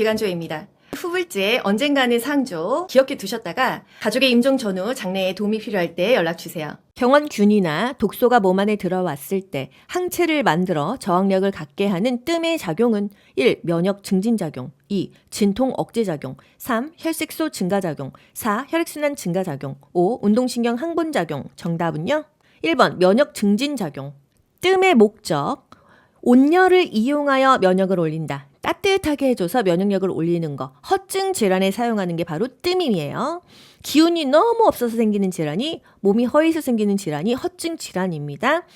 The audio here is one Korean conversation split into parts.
기관조입니다. 후불제 언젠가는 상조 기억해 두셨다가 가족의 임종 전후 장래에 도움이 필요할 때 연락 주세요. 병원균이나 독소가 몸 안에 들어왔을 때 항체를 만들어 저항력을 갖게 하는 뜸의 작용은 1. 면역 증진 작용 2. 진통 억제 작용 3. 혈색소 증가 작용 4. 혈액순환 증가 작용 5. 운동신경 항본 작용 정답은요? 1번 면역 증진 작용 뜸의 목적 온열을 이용하여 면역을 올린다. 따뜻하게 해줘서 면역력을 올리는 거. 허증 질환에 사용하는 게 바로 뜸임이에요. 기운이 너무 없어서 생기는 질환이 몸이 허해서 생기는 질환이 허증 질환입니다.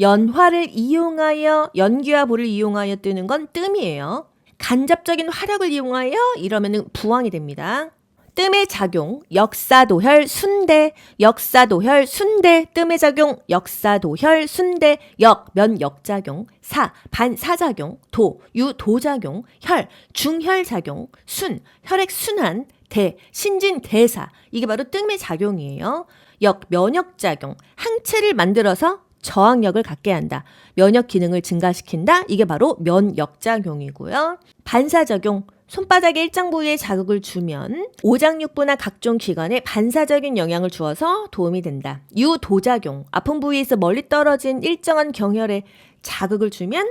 연화를 이용하여 연기와 불을 이용하여 뜨는 건 뜸이에요. 간접적인 화력을 이용하여 이러면은 부황이 됩니다. 뜸의 작용, 역사도혈, 순대, 역사도혈, 순대, 뜸의 작용, 역사도혈, 순대, 역, 면 역작용, 사, 반사작용, 도, 유도작용, 혈, 중혈작용, 순, 혈액순환, 대, 신진대사. 이게 바로 뜸의 작용이에요. 역, 면역작용, 항체를 만들어서 저항력을 갖게 한다. 면역 기능을 증가시킨다. 이게 바로 면역작용이고요. 반사작용, 손바닥의 일정 부위에 자극을 주면 오장육부나 각종 기관에 반사적인 영향을 주어서 도움이 된다. 유도작용, 아픈 부위에서 멀리 떨어진 일정한 경혈에 자극을 주면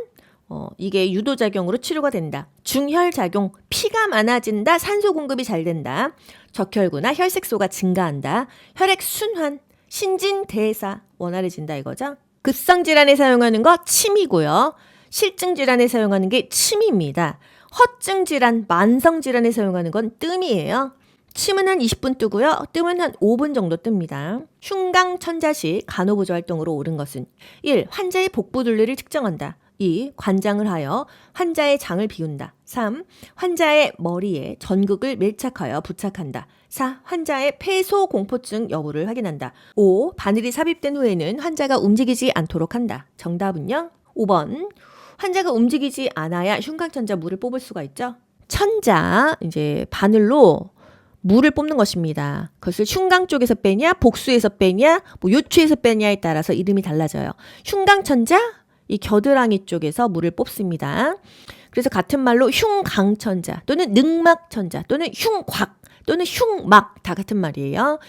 어, 이게 유도작용으로 치료가 된다. 중혈작용, 피가 많아진다, 산소 공급이 잘 된다. 적혈구나 혈색소가 증가한다. 혈액순환, 신진대사 원활해진다 이거죠. 급성질환에 사용하는 거 침이고요. 실증질환에 사용하는 게 침입니다. 허증 질환, 만성 질환에 사용하는 건 뜸이에요. 침은 한 20분 뜨고요. 뜸은 한 5분 정도 뜹니다. 흉강 천자시 간호보조 활동으로 옳은 것은 1. 환자의 복부 둘레를 측정한다. 2. 관장을 하여 환자의 장을 비운다. 3. 환자의 머리에 전극을 밀착하여 부착한다. 4. 환자의 폐소 공포증 여부를 확인한다. 5. 바늘이 삽입된 후에는 환자가 움직이지 않도록 한다. 정답은요? 5번. 환자가 움직이지 않아야 흉곽천자 물을 뽑을 수가 있죠. 천자 이제 바늘로 물을 뽑는 것입니다. 그것을 흉강 쪽에서 빼냐, 복수에서 빼냐, 뭐 요추에서 빼냐에 따라서 이름이 달라져요. 흉강천자 이 겨드랑이 쪽에서 물을 뽑습니다. 그래서 같은 말로 흉강천자 또는 능막천자 또는 흉곽 또는 흉막 다 같은 말이에요.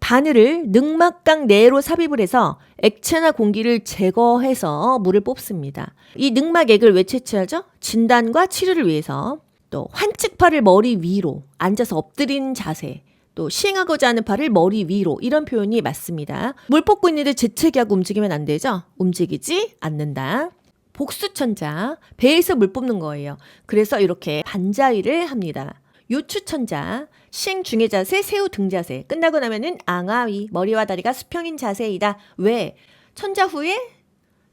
바늘을 능막강 내로 삽입을 해서 액체나 공기를 제거해서 물을 뽑습니다. 이 능막액을 왜 채취하죠? 진단과 치료를 위해서 또 환측팔을 머리 위로 앉아서 엎드린 자세 또 시행하고자 하는 팔을 머리 위로 이런 표현이 맞습니다. 물 뽑고 있는데 재채기하고 움직이면 안 되죠? 움직이지 않는다. 복수천자 배에서 물 뽑는 거예요. 그래서 이렇게 반자위를 합니다. 요추천자 시행 중의 자세 새우 등 자세 끝나고 나면은 앙하위 머리와 다리가 수평인 자세이다. 왜? 천자 후에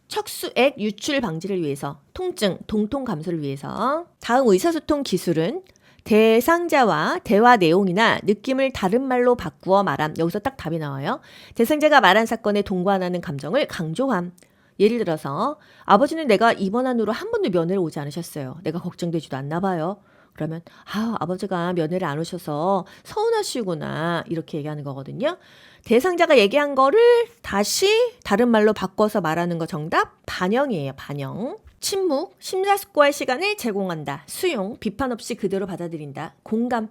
척수액 유출 방지를 위해서 통증 동통 감소를 위해서 다음 의사소통 기술은 대상자와 대화 내용이나 느낌을 다른 말로 바꾸어 말함. 여기서 딱 답이 나와요. 대상자가 말한 사건에 동관하는 감정을 강조함. 예를 들어서 아버지는 내가 입원한후로 한 번도 면회를 오지 않으셨어요. 내가 걱정되지도 않나 봐요. 그러면 아 아버지가 면회를 안 오셔서 서운하시구나 이렇게 얘기하는 거거든요. 대상자가 얘기한 거를 다시 다른 말로 바꿔서 말하는 거 정답 반영이에요. 반영. 침묵, 심사숙고할 시간을 제공한다. 수용, 비판 없이 그대로 받아들인다. 공감,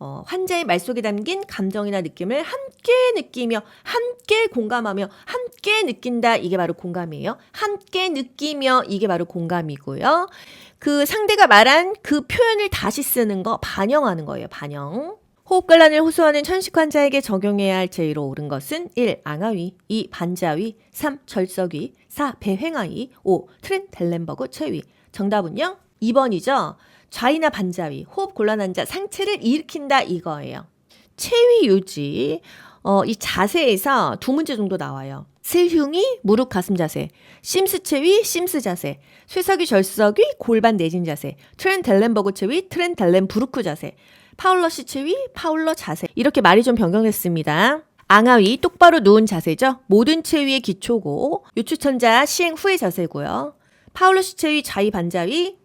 어, 환자의 말 속에 담긴 감정이나 느낌을 함께 느끼며, 함께 공감하며, 함께 느낀다. 이게 바로 공감이에요. 함께 느끼며, 이게 바로 공감이고요. 그 상대가 말한 그 표현을 다시 쓰는 거 반영하는 거예요. 반영. 호흡곤란을 호소하는 천식 환자에게 적용해야 할 제의로 옳은 것은 1. 앙하위 2. 반자위 3. 절석위 4. 배횡하위 5. 트렌델렌버그 체위 정답은요? 2번이죠. 좌이나 반자위 호흡 곤란 환자 상체를 일으킨다 이거예요. 체위 유지 어, 이 자세에서 두 문제 정도 나와요. 슬흉이 무릎 가슴 자세, 심스 체위 심스 자세, 쇠석이 절석이 골반 내진 자세, 트렌 델렌버그 체위 트렌 델렌 부르크 자세, 파울러 시 체위 파울러 자세 이렇게 말이 좀 변경됐습니다. 앙하위 똑바로 누운 자세죠. 모든 체위의 기초고 요추천자 시행 후의 자세고요. 파울러 시 체위 좌이 반자위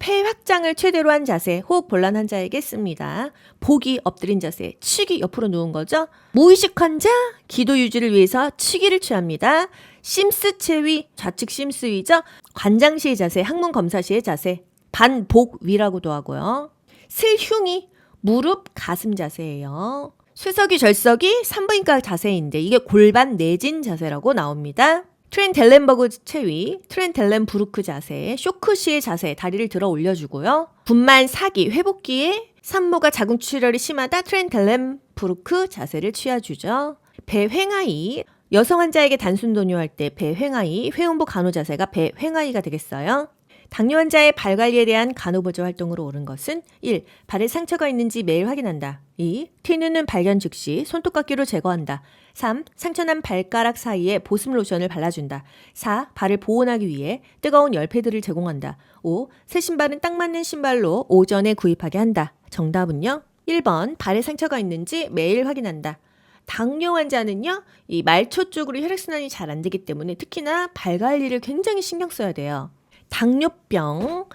폐 확장을 최대로 한 자세, 호흡 곤란 환자에게 씁니다. 복이 엎드린 자세, 치기 옆으로 누운 거죠. 무의식 환자, 기도 유지를 위해서 치기를 취합니다. 심스 체위, 좌측 심스 위죠. 관장시의 자세, 항문 검사 시의 자세, 반복 위라고도 하고요. 슬흉이 무릎 가슴 자세예요. 쇠석이 절석이 산부인과 자세인데 이게 골반 내진 자세라고 나옵니다. 트렌 델렌버그 체위, 트렌 델렌부르크 자세, 쇼크시의 자세, 다리를 들어 올려주고요. 분만 사기, 회복기에 산모가 자궁출혈이 심하다 트렌 델렌부르크 자세를 취해주죠. 배횡하이, 여성 환자에게 단순 도뇨할 때 배횡하이, 회음부 간호 자세가 배횡하이가 되겠어요. 당뇨 환자의 발 관리에 대한 간호 보조 활동으로 옳은 것은 1. 발에 상처가 있는지 매일 확인한다. 2. 튀누는 발견 즉시 손톱깎이로 제거한다. 3. 상처난 발가락 사이에 보습 로션을 발라준다. 4. 발을 보온하기 위해 뜨거운 열패드를 제공한다. 5. 새 신발은 딱 맞는 신발로 오전에 구입하게 한다. 정답은요? 1번 발에 상처가 있는지 매일 확인한다. 당뇨 환자는요, 이 말초 쪽으로 혈액순환이 잘 안 되기 때문에 특히나 발 관리를 굉장히 신경 써야 돼요. 당뇨병,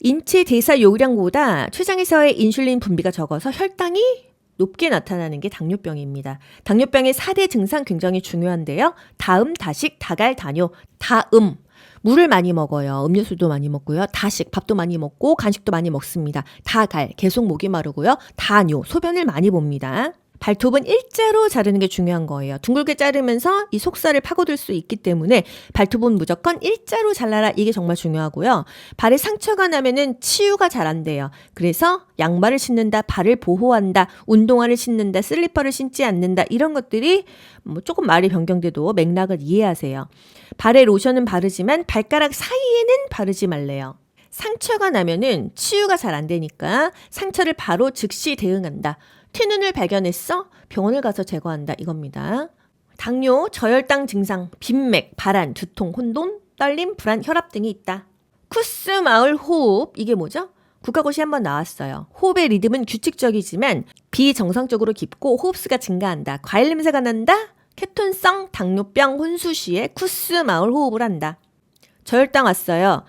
인체 대사 요구량보다 췌장에서의 인슐린 분비가 적어서 혈당이 높게 나타나는 게 당뇨병입니다. 당뇨병의 4대 증상 굉장히 중요한데요. 다음, 다식, 다갈, 다뇨. 다음. 물을 많이 먹어요. 음료수도 많이 먹고요. 다식, 밥도 많이 먹고 간식도 많이 먹습니다. 다갈, 계속 목이 마르고요. 다뇨, 소변을 많이 봅니다. 발톱은 일자로 자르는 게 중요한 거예요. 둥글게 자르면서 이 속살을 파고들 수 있기 때문에 발톱은 무조건 일자로 잘라라. 이게 정말 중요하고요. 발에 상처가 나면은 치유가 잘 안 돼요. 그래서 양말을 신는다, 발을 보호한다, 운동화를 신는다, 슬리퍼를 신지 않는다. 이런 것들이 뭐 조금 말이 변경돼도 맥락을 이해하세요. 발에 로션은 바르지만 발가락 사이에는 바르지 말래요. 상처가 나면은 치유가 잘 안 되니까 상처를 바로 즉시 대응한다. 티눈을 발견했어? 병원을 가서 제거한다. 이겁니다. 당뇨, 저혈당 증상, 빈맥, 발한, 두통, 혼돈, 떨림, 불안, 혈압 등이 있다. 쿠스 마을 호흡. 이게 뭐죠? 국가고시 한번 나왔어요. 호흡의 리듬은 규칙적이지만 비정상적으로 깊고 호흡수가 증가한다. 과일 냄새가 난다? 케톤성 당뇨병 혼수 시에 쿠스 마을 호흡을 한다. 저혈당 왔어요.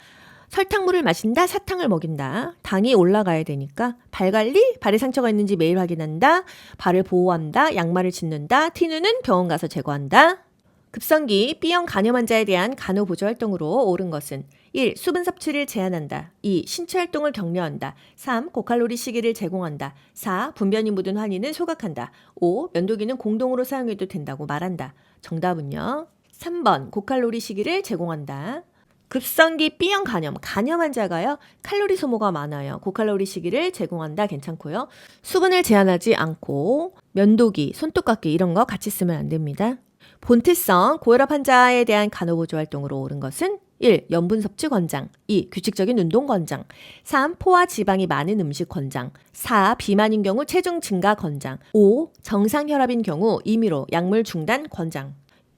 설탕물을 마신다, 사탕을 먹인다. 당이 올라가야 되니까 발 관리, 발에 상처가 있는지 매일 확인한다. 발을 보호한다, 양말을 신는다. 티누는 병원 가서 제거한다. 급성기 B형 간염 환자에 대한 간호 보조 활동으로 옳은 것은 1. 수분 섭취를 제한한다. 2. 신체 활동을 격려한다. 3. 고칼로리 시기를 제공한다. 4. 분변이 묻은 환희는 소각한다. 5. 면도기는 공동으로 사용해도 된다고 말한다. 정답은요. 3번 고칼로리 시기를 제공한다. 급성기 B형 간염, 간염 환자가요, 칼로리 소모가 많아요. 고칼로리 시기를 제공한다 괜찮고요. 수분을 제한하지 않고, 면도기, 손톱깎이 이런 거 같이 쓰면 안 됩니다. 본태성 고혈압 환자에 대한 간호보조 활동으로 옳은 것은 1. 염분 섭취 권장 2. 규칙적인 운동 권장 3. 포화 지방이 많은 음식 권장 4. 비만인 경우 체중 증가 권장 5. 정상 혈압인 경우 임의로 약물 중단 권장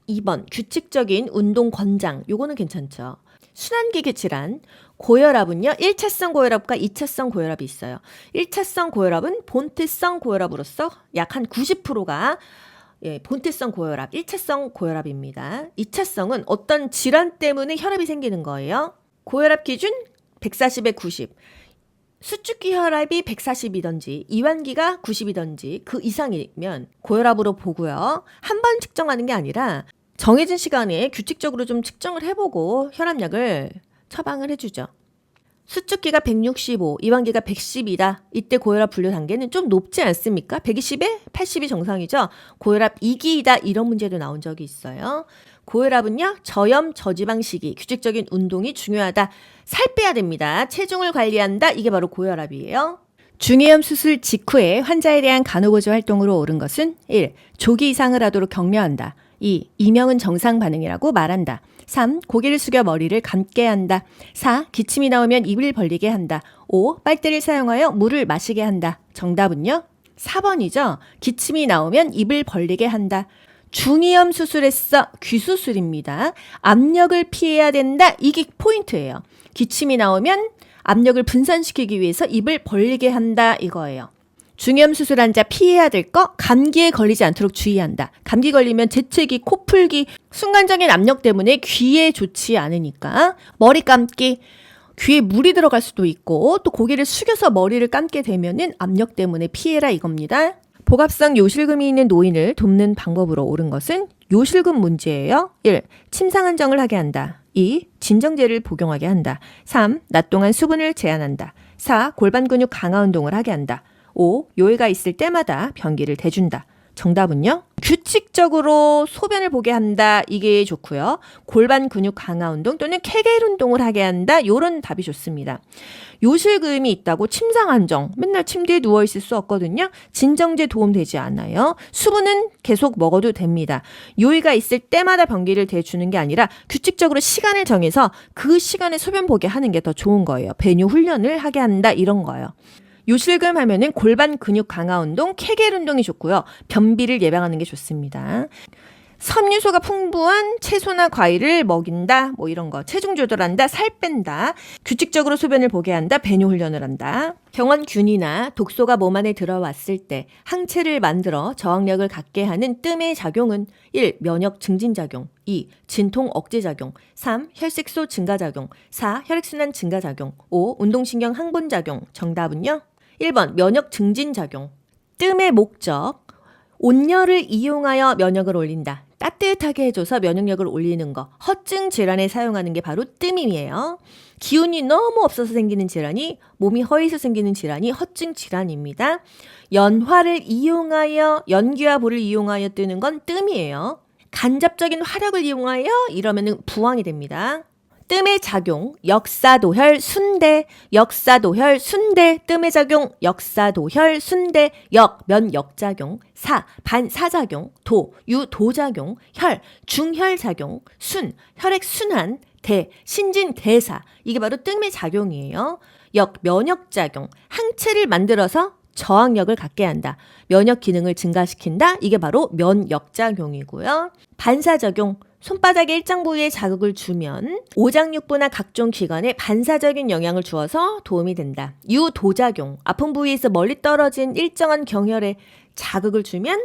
2번 규칙적인 운동 권장 요거는 괜찮죠. 순환기계 질환 고혈압은요 1차성 고혈압과 2차성 고혈압이 있어요. 1차성 고혈압은 본태성 고혈압으로서 약 한 90%가 예, 본태성 고혈압, 1차성 고혈압입니다. 2차성은 어떤 질환 때문에 혈압이 생기는 거예요. 고혈압 기준 140에 90. 수축기 혈압이 140이던지 이완기가 90이던지 그 이상이면 고혈압으로 보고요. 한 번 측정하는 게 아니라 정해진 시간에 규칙적으로 좀 측정을 해보고 혈압약을 처방을 해주죠. 수축기가 165, 이완기가 110이다. 이때 고혈압 분류 단계는 좀 높지 않습니까? 120에 80이 정상이죠. 고혈압 2기이다 이런 문제도 나온 적이 있어요. 고혈압은요 저염 저지방 시기 규칙적인 운동이 중요하다. 살 빼야 됩니다. 체중을 관리한다. 이게 바로 고혈압이에요. 중이염 수술 직후에 환자에 대한 간호보조 활동으로 옳은 것은 1. 조기 이상을 하도록 격려한다. 2. 이명은 정상 반응이라고 말한다. 3. 고개를 숙여 머리를 감게 한다. 4. 기침이 나오면 입을 벌리게 한다. 5. 빨대를 사용하여 물을 마시게 한다. 정답은요? 4번이죠. 기침이 나오면 입을 벌리게 한다. 중이염 수술했어. 귀 수술입니다. 압력을 피해야 된다. 이게 포인트예요. 기침이 나오면 압력을 분산시키기 위해서 입을 벌리게 한다. 이거예요. 중이염 수술 환자 피해야 될 거 감기에 걸리지 않도록 주의한다. 감기 걸리면 재채기, 코풀기, 순간적인 압력 때문에 귀에 좋지 않으니까 머리 감기, 귀에 물이 들어갈 수도 있고 또 고개를 숙여서 머리를 감게 되면은 압력 때문에 피해라 이겁니다. 복합성 요실금이 있는 노인을 돕는 방법으로 옳은 것은 요실금 문제예요. 1. 침상 안정을 하게 한다. 2. 진정제를 복용하게 한다. 3. 낮 동안 수분을 제한한다. 4. 골반 근육 강화 운동을 하게 한다. 5. 요일가 있을 때마다 변기를 대준다. 정답은요? 규칙적으로 소변을 보게 한다. 이게 좋고요. 골반 근육 강화 운동 또는 케겔 운동을 하게 한다. 요런 답이 좋습니다. 요실금이 있다고 침상 안정. 맨날 침대에 누워 있을 수 없거든요. 진정제 도움 되지 않아요. 수분은 계속 먹어도 됩니다. 요일가 있을 때마다 변기를 대주는 게 아니라 규칙적으로 시간을 정해서 그 시간에 소변 보게 하는 게 더 좋은 거예요. 배뇨 훈련을 하게 한다 이런 거예요. 요실금 하면은 골반 근육 강화 운동, 케겔 운동이 좋고요. 변비를 예방하는 게 좋습니다. 섬유소가 풍부한 채소나 과일을 먹인다. 뭐 이런 거. 체중 조절한다. 살 뺀다. 규칙적으로 소변을 보게 한다. 배뇨 훈련을 한다. 병원균이나 독소가 몸 안에 들어왔을 때 항체를 만들어 저항력을 갖게 하는 뜸의 작용은 1. 면역 증진 작용 2. 진통 억제 작용 3. 혈색소 증가 작용 4. 혈액순환 증가 작용 5. 운동신경 항본 작용 정답은요? 1번 면역 증진 작용 뜸의 목적 온열을 이용하여 면역을 올린다. 따뜻하게 해줘서 면역력을 올리는 거. 허증 질환에 사용하는 게 바로 뜸임이에요. 기운이 너무 없어서 생기는 질환이 몸이 허해서 생기는 질환이 허증 질환입니다. 연화를 이용하여 연기와 불을 이용하여 뜨는 건 뜸이에요. 간접적인 화력을 이용하여 이러면은 부황이 됩니다. 뜸의 작용, 역사도혈, 순대, 역사도혈, 순대, 뜸의 작용, 역사도혈, 순대, 역, 면 역작용, 사, 반 사작용, 도, 유 도작용, 혈, 중혈작용, 순, 혈액순환, 대, 신진 대사. 이게 바로 뜸의 작용이에요. 역, 면역작용, 항체를 만들어서 저항력을 갖게 한다. 면역 기능을 증가시킨다. 이게 바로 면역작용이고요. 반사작용, 손바닥의 일정 부위에 자극을 주면 오장육부나 각종 기관에 반사적인 영향을 주어서 도움이 된다. 유도작용, 아픈 부위에서 멀리 떨어진 일정한 경혈에 자극을 주면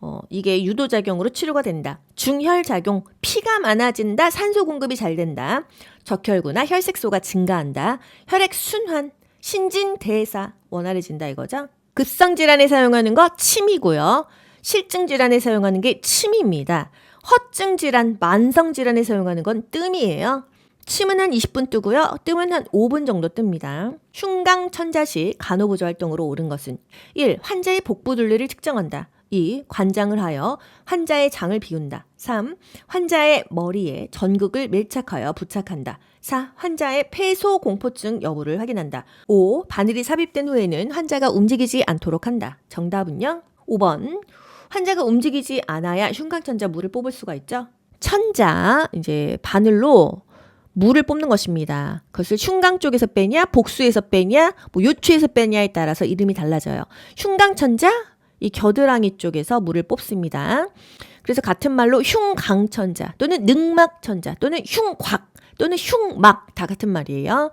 어, 이게 유도작용으로 치료가 된다. 중혈작용, 피가 많아진다. 산소 공급이 잘 된다. 적혈구나 혈색소가 증가한다. 혈액순환, 신진대사 원활해진다 이거죠. 급성질환에 사용하는 거 침이고요. 실증질환에 사용하는 게 침입니다. 허증 질환, 만성 질환에 사용하는 건 뜸이에요. 침은 한 20분 뜨고요. 뜸은 한 5분 정도 뜹니다. 흉강 천자시 간호보조 활동으로 옳은 것은 1. 환자의 복부 둘레를 측정한다. 2. 관장을 하여 환자의 장을 비운다. 3. 환자의 머리에 전극을 밀착하여 부착한다. 4. 환자의 폐소 공포증 여부를 확인한다. 5. 바늘이 삽입된 후에는 환자가 움직이지 않도록 한다. 정답은요? 5번. 환자가 움직이지 않아야 흉곽천자 물을 뽑을 수가 있죠. 천자 이제 바늘로 물을 뽑는 것입니다. 그것을 흉강 쪽에서 빼냐, 복수에서 빼냐, 뭐 요추에서 빼냐에 따라서 이름이 달라져요. 흉강천자 이 겨드랑이 쪽에서 물을 뽑습니다. 그래서 같은 말로 흉강천자 또는 늑막천자 또는 흉곽 또는 흉막 다 같은 말이에요.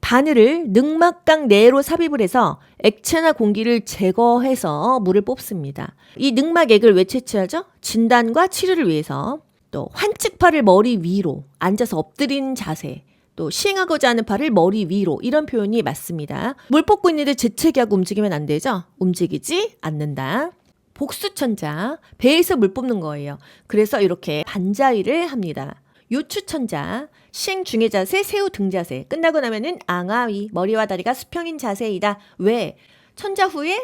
바늘을 늑막강 내로 삽입을 해서 액체나 공기를 제거해서 물을 뽑습니다. 이 늑막액을 왜 채취하죠? 진단과 치료를 위해서 또 환측팔을 머리 위로 앉아서 엎드린 자세 또 시행하고자 하는 팔을 머리 위로 이런 표현이 맞습니다. 물 뽑고 있는데 재채기하고 움직이면 안 되죠? 움직이지 않는다. 복수천자 배에서 물 뽑는 거예요. 그래서 이렇게 반자위를 합니다. 요추천자 시행 중의 자세 새우 등 자세 끝나고 나면은 앙하위 머리와 다리가 수평인 자세이다. 왜? 천자 후에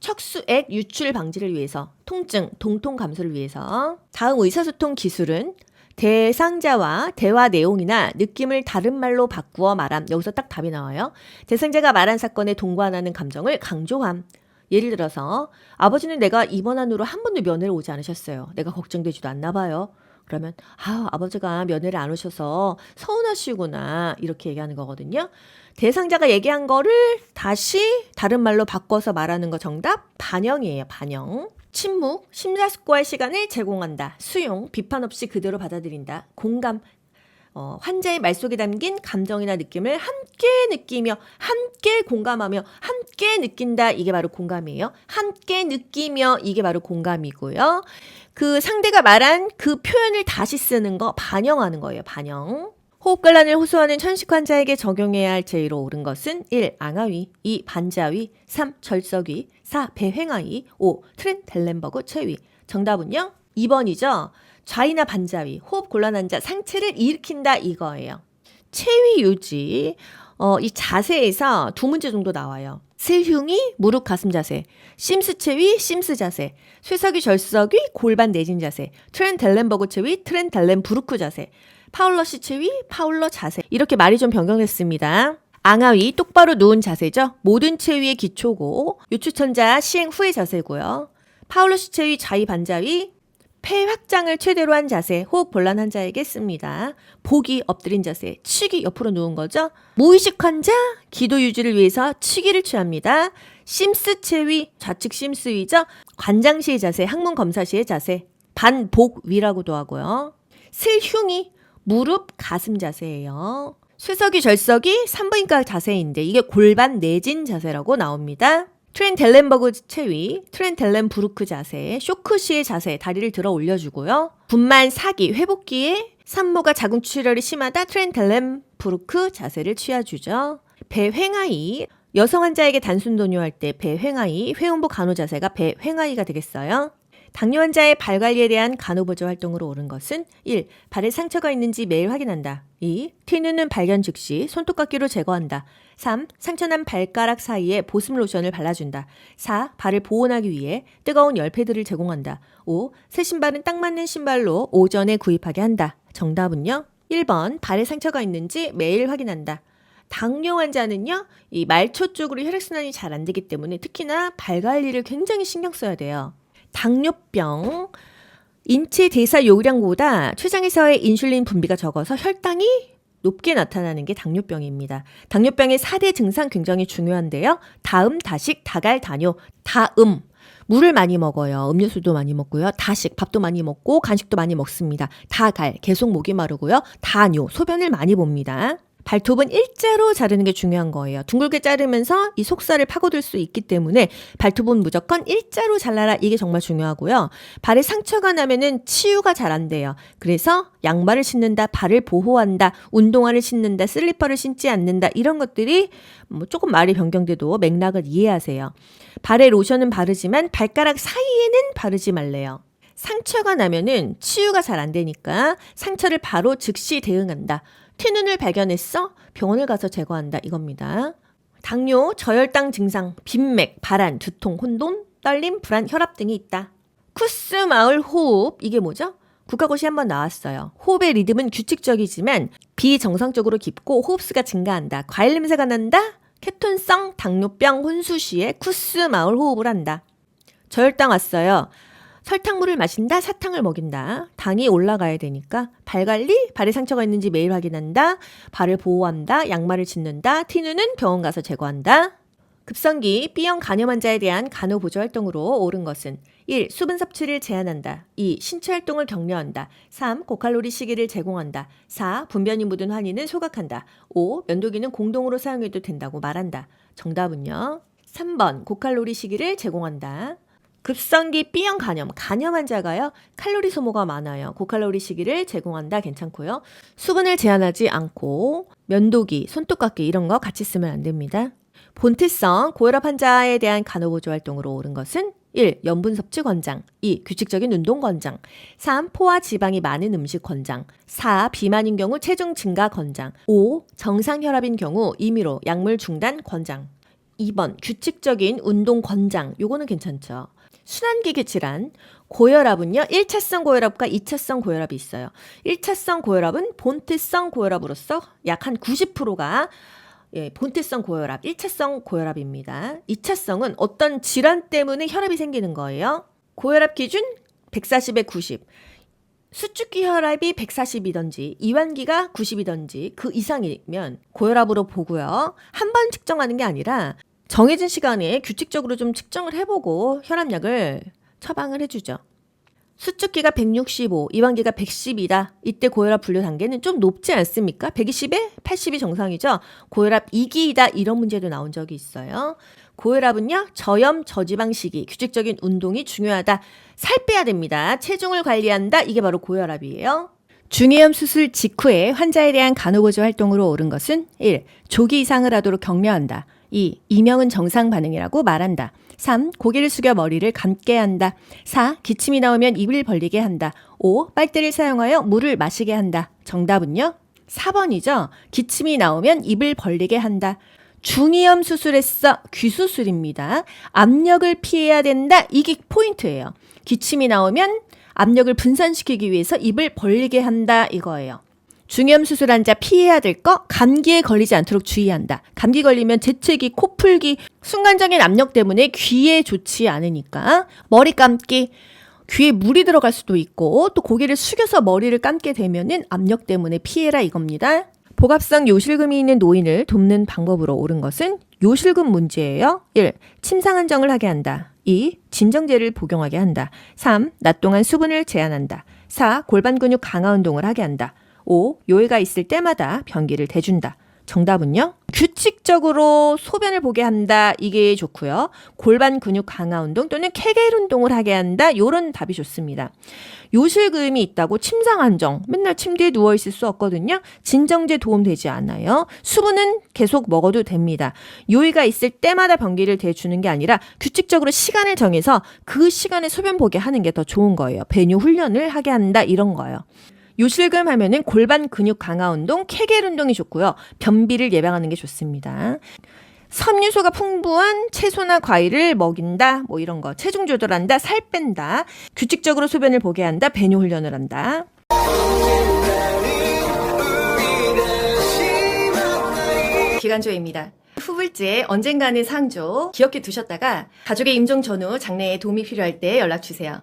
척수액 유출 방지를 위해서 통증 동통 감소를 위해서 다음 의사소통 기술은 대상자와 대화 내용이나 느낌을 다른 말로 바꾸어 말함. 여기서 딱 답이 나와요. 대상자가 말한 사건에 동관하는 감정을 강조함. 예를 들어서 아버지는 내가 입원한 후로 한 번도 면회를 오지 않으셨어요. 내가 걱정되지도 않나 봐요. 그러면 아 아버지가 면회를 안 오셔서 서운하시구나 이렇게 얘기하는 거거든요. 대상자가 얘기한 거를 다시 다른 말로 바꿔서 말하는 거 정답 반영이에요. 반영. 침묵, 심사숙고할 시간을 제공한다. 수용, 비판 없이 그대로 받아들인다. 공감, 어, 환자의 말 속에 담긴 감정이나 느낌을 함께 느끼며, 함께 공감하며, 함께 느낀다. 이게 바로 공감이에요. 함께 느끼며, 이게 바로 공감이고요. 그 상대가 말한 그 표현을 다시 쓰는 거, 반영하는 거예요. 반영. 호흡곤란을 호소하는 천식 환자에게 적용해야 할 제의로 옳은 것은 1. 앙하위 2. 반자위 3. 절석위 4. 배횡하위 5. 트렌델렌버그 최위 정답은요? 2번이죠. 좌이나 반자위, 호흡 곤란한 자 상체를 일으킨다 이거예요. 체위 유지. 어, 이 자세에서 두 문제 정도 나와요. 슬흉이 무릎 가슴 자세, 심스 체위 심스 자세, 쇠석이 절석이 골반 내진 자세, 트렌 델렌버그 체위 트렌 델렌 부르크 자세, 파울러시 체위 파울러 자세. 이렇게 말이 좀 변경됐습니다. 앙하위 똑바로 누운 자세죠. 모든 체위의 기초고 요추천자 시행 후의 자세고요. 파울러시 체위 자위 반자위 폐 확장을 최대로 한 자세, 호흡 곤란 환자에게 씁니다. 복이 엎드린 자세, 치기 옆으로 누운 거죠. 무의식 환자, 기도 유지를 위해서 치기를 취합니다. 심스 체위, 좌측 심스 위죠. 관장시의 자세, 항문 검사 시의 자세, 반복 위라고도 하고요. 슬흉이, 무릎 가슴 자세예요. 쇠석이 절석이 산부인과 자세인데 이게 골반 내진 자세라고 나옵니다. 트렌 델렌버그 체위, 트렌 델렌 부르크 자세, 쇼크시의 자세, 다리를 들어 올려주고요. 분만 사기, 회복기에 산모가 자궁출혈이 심하다 트렌 델렌 부르크 자세를 취해주죠. 배횡하이, 여성 환자에게 단순 도뇨할 때 배횡하이, 회음부 간호 자세가 배횡하이가 되겠어요. 당뇨 환자의 발 관리에 대한 간호보조 활동으로 옳은 것은 1. 발에 상처가 있는지 매일 확인한다. 2. 튀누는 발견 즉시 손톱깎이로 제거한다. 3. 상처난 발가락 사이에 보습 로션을 발라준다. 4. 발을 보온하기 위해 뜨거운 열패드를 제공한다. 5. 새 신발은 딱 맞는 신발로 오전에 구입하게 한다. 정답은요? 1번 발에 상처가 있는지 매일 확인한다. 당뇨 환자는요, 이 말초 쪽으로 혈액순환이 잘 안 되기 때문에 특히나 발 관리를 굉장히 신경 써야 돼요. 당뇨병, 인체 대사 요량보다 췌장에서의 인슐린 분비가 적어서 혈당이 높게 나타나는 게 당뇨병입니다. 당뇨병의 4대 증상 굉장히 중요한데요. 다음, 다식, 다갈, 다뇨. 다음. 물을 많이 먹어요. 음료수도 많이 먹고요. 다식, 밥도 많이 먹고 간식도 많이 먹습니다. 다갈, 계속 목이 마르고요. 다뇨, 소변을 많이 봅니다. 발톱은 일자로 자르는 게 중요한 거예요. 둥글게 자르면서 이 속살을 파고들 수 있기 때문에 발톱은 무조건 일자로 잘라라. 이게 정말 중요하고요. 발에 상처가 나면은 치유가 잘 안 돼요. 그래서 양말을 신는다, 발을 보호한다, 운동화를 신는다, 슬리퍼를 신지 않는다. 이런 것들이 뭐 조금 말이 변경돼도 맥락을 이해하세요. 발에 로션은 바르지만 발가락 사이에는 바르지 말래요. 상처가 나면은 치유가 잘 안 되니까 상처를 바로 즉시 대응한다. 튀눈을 발견했어? 병원을 가서 제거한다. 이겁니다. 당뇨, 저혈당 증상, 빈맥, 발한, 두통, 혼돈, 떨림, 불안, 혈압 등이 있다. 쿠스 마을 호흡. 이게 뭐죠? 국가고시 한번 나왔어요. 호흡의 리듬은 규칙적이지만 비정상적으로 깊고 호흡수가 증가한다. 과일 냄새가 난다? 케톤성 당뇨병 혼수 시에 쿠스 마을 호흡을 한다. 저혈당 왔어요. 설탕물을 마신다, 사탕을 먹인다. 당이 올라가야 되니까 발 관리, 발에 상처가 있는지 매일 확인한다. 발을 보호한다, 양말을 신는다. 티누는 병원 가서 제거한다. 급성기 B형 간염 환자에 대한 간호 보조 활동으로 옳은 것은 1. 수분 섭취를 제한한다. 2. 신체 활동을 격려한다. 3. 고칼로리 시기를 제공한다. 4. 분변이 묻은 환희는 소각한다. 5. 면도기는 공동으로 사용해도 된다고 말한다. 정답은요. 3번 고칼로리 시기를 제공한다. 급성기 B형 간염, 간염 환자가요, 칼로리 소모가 많아요. 고칼로리 시기를 제공한다 괜찮고요. 수분을 제한하지 않고, 면도기, 손톱깎이 이런 거 같이 쓰면 안 됩니다. 본태성 고혈압 환자에 대한 간호보조 활동으로 옳은 것은 1. 염분 섭취 권장 2. 규칙적인 운동 권장 3. 포화 지방이 많은 음식 권장 4. 비만인 경우 체중 증가 권장 5. 정상 혈압인 경우 임의로 약물 중단 권장 2번 규칙적인 운동 권장 요거는 괜찮죠. 순환기계 질환 고혈압은요 1차성 고혈압과 2차성 고혈압이 있어요. 1차성 고혈압은 본태성 고혈압으로서 약 한 90%가 예, 본태성 고혈압, 1차성 고혈압입니다. 2차성은 어떤 질환 때문에 혈압이 생기는 거예요. 고혈압 기준 140에 90. 수축기 혈압이 140이던지 이완기가 90이던지 그 이상이면 고혈압으로 보고요. 한 번 측정하는 게 아니라 정해진 시간에 규칙적으로 좀 측정을 해보고 혈압약을 처방을 해주죠. 수축기가 165, 이완기가 110이다. 이때 고혈압 분류 단계는 좀 높지 않습니까? 120에 80이 정상이죠. 고혈압 2기이다. 이런 문제도 나온 적이 있어요. 고혈압은요, 저염, 저지방 시기, 규칙적인 운동이 중요하다. 살 빼야 됩니다. 체중을 관리한다. 이게 바로 고혈압이에요. 중이염 수술 직후에 환자에 대한 간호보조 활동으로 옳은 것은 1. 조기 이상을 하도록 격려한다. 2. 이명은 정상 반응이라고 말한다. 3. 고개를 숙여 머리를 감게 한다. 4. 기침이 나오면 입을 벌리게 한다. 5. 빨대를 사용하여 물을 마시게 한다. 정답은요? 4번이죠. 기침이 나오면 입을 벌리게 한다. 중이염 수술했어. 귀수술입니다. 압력을 피해야 된다. 이게 포인트예요. 기침이 나오면 압력을 분산시키기 위해서 입을 벌리게 한다. 이거예요. 중이염 수술 환자 피해야 될 거 감기에 걸리지 않도록 주의한다. 감기 걸리면 재채기, 코풀기, 순간적인 압력 때문에 귀에 좋지 않으니까 머리 감기, 귀에 물이 들어갈 수도 있고 또 고개를 숙여서 머리를 감게 되면은 압력 때문에 피해라 이겁니다. 복합성 요실금이 있는 노인을 돕는 방법으로 옳은 것은 요실금 문제예요. 1. 침상 안정을 하게 한다. 2. 진정제를 복용하게 한다. 3. 낮 동안 수분을 제한한다. 4. 골반 근육 강화 운동을 하게 한다. 5. 요해가 있을 때마다 변기를 대준다. 정답은요? 규칙적으로 소변을 보게 한다. 이게 좋고요. 골반 근육 강화 운동 또는 케겔 운동을 하게 한다. 요런 답이 좋습니다. 요실금이 있다고 침상 안정, 맨날 침대에 누워 있을 수 없거든요. 진정제 도움 되지 않아요. 수분은 계속 먹어도 됩니다. 요의가 있을 때마다 변기를 대주는 게 아니라 규칙적으로 시간을 정해서 그 시간에 소변 보게 하는 게 더 좋은 거예요. 배뇨 훈련을 하게 한다 이런 거예요. 요실금 하면은 골반 근육 강화 운동, 케겔 운동이 좋고요. 변비를 예방하는 게 좋습니다. 섬유소가 풍부한 채소나 과일을 먹인다. 뭐 이런 거. 체중 조절한다. 살 뺀다. 규칙적으로 소변을 보게 한다. 배뇨 훈련을 한다. 기간조입니다. 후불지에 언젠가는 상조 기억해 두셨다가 가족의 임종 전후 장래에 도움이 필요할 때 연락 주세요.